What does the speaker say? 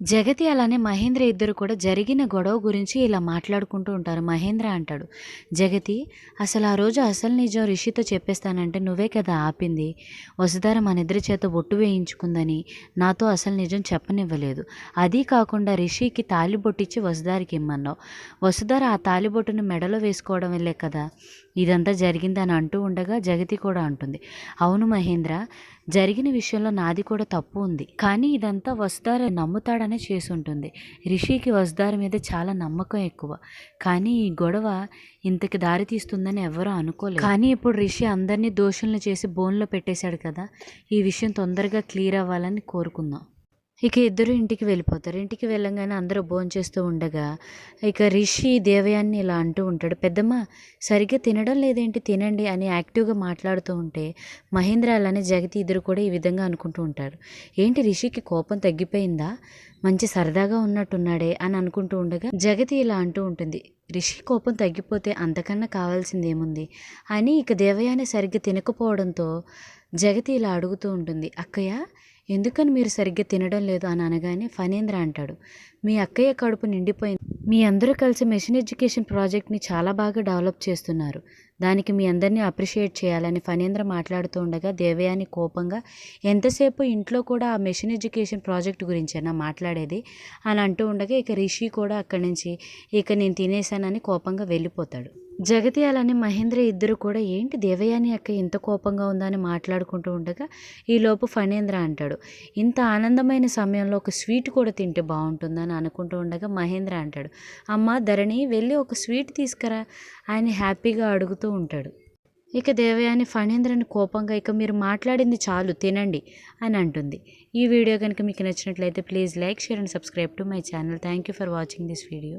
జగతి అలానే మహేంద్ర ఇద్దరు కూడా జరిగిన గొడవ గురించి ఇలా మాట్లాడుకుంటూ ఉంటారు. మహేంద్ర అంటాడు జగతి అసలు ఆ రోజు అసలు నిజం రిషితో చెప్పేస్తానంటే నువ్వే కదా ఆపింది. వసుధార మన ఇద్దరి చేత బొట్టు వేయించుకుందని నాతో అసలు నిజం చెప్పనివ్వలేదు. అది కాకుండా రిషికి తాలిబొట్టిచ్చి వసుధారికి ఇమ్మన్నావు. వసుధార ఆ తాలిబొట్టును మెడలో వేసుకోవడం వెళ్ళే కదా? ఇదంతా జరిగిందని అంటూ ఉండగా జగతి కూడా అంటుంది అవును మహేంద్ర జరిగిన విషయంలో నాది కూడా తప్పు ఉంది. కానీ ఇదంతా వసుధార నమ్ముతాడని చేసుంటుంది. రిషికి వస్దారి మీద చాలా నమ్మకం ఎక్కువ. కానీ ఈ గొడవ ఇంతకి దారి తీస్తుందని ఎవరూ అనుకోలేదు. కానీ ఇప్పుడు రిషి అందరినీ దోషులను చేసి బోన్లో పెట్టేశాడు కదా ఈ విషయం తొందరగా క్లియర్ అవ్వాలని కోరుకుందాం. ఇక ఇద్దరు ఇంటికి వెళ్ళిపోతారు. ఇంటికి వెళ్ళంగానే అందరూ భోంచేస్తూ ఉండగా ఇక రిషి దేవయాన్ని ఇలా అంటూ ఉంటాడు పెద్దమ్మ సరిగ్గా తినడం లేదేంటి? తినండి అని యాక్టివ్గా మాట్లాడుతూ ఉంటే మహేంద్ర అలానే జగతి ఇద్దరు కూడా ఈ విధంగా అనుకుంటూ ఉంటారు. ఏంటి రిషికి కోపం తగ్గిపోయిందా? మంచి సరదాగా ఉన్నట్టున్నాడే అని అనుకుంటూ ఉండగా జగతి ఇలా అంటూ ఉంటుంది రిషి కోపం తగ్గిపోతే అంతకన్నా కావాల్సింది ఏముంది అని ఇక దేవయాని సరిగ్గా తినకపోవడంతో జగతి ఇలా అడుగుతూ ఉంటుంది అక్కయ్య ఎందుకని మీరు సరిగ్గా తినడం లేదు అని అనగానే ఫణేంద్ర అంటాడు మీ అక్కయ్య కడుపు నిండిపోయింది. మీ అందరూ కలిసి మెషిన్ ఎడ్యుకేషన్ ప్రాజెక్ట్ని చాలా బాగా డెవలప్ చేస్తున్నారు. దానికి మీ అందరినీ అప్రిషియేట్ చేయాలని ఫణేంద్ర మాట్లాడుతూ ఉండగా దేవయాని కోపంగా ఎంతసేపు ఇంట్లో కూడా ఆ మెషిన్ ఎడ్యుకేషన్ ప్రాజెక్ట్ గురించేనా మాట్లాడేది? అని అంటూ ఉండగా ఇక రిషి కూడా అక్కడి నుంచి ఇక నేను తినేశానని కోపంగా వెళ్ళిపోతాడు. జగతి అలానే మహేంద్ర ఇద్దరు కూడా ఏంటి దేవయాని అక్క ఇంత కోపంగా ఉందని మాట్లాడుకుంటూ ఉండగా ఈలోపు ఫణేంద్ర అంటాడు ఇంత ఆనందమైన సమయంలో ఒక స్వీట్ కూడా తింటే బాగుంటుందని అనుకుంటూ ఉండగా మహేంద్ర అంటాడు అమ్మ ధరణి వెళ్ళి ఒక స్వీట్ తీసుకురా ఆయన హ్యాపీగా అడుగుతూ ఉంటాడు. ఇక దేవయాని ఫణేంద్రని కోపంగా ఇక మీరు మాట్లాడింది చాలు తినండి అని అంటుంది. ఈ వీడియో కనుక మీకు నచ్చినట్లయితే please like share and subscribe to my channel. Thank you for watching this video.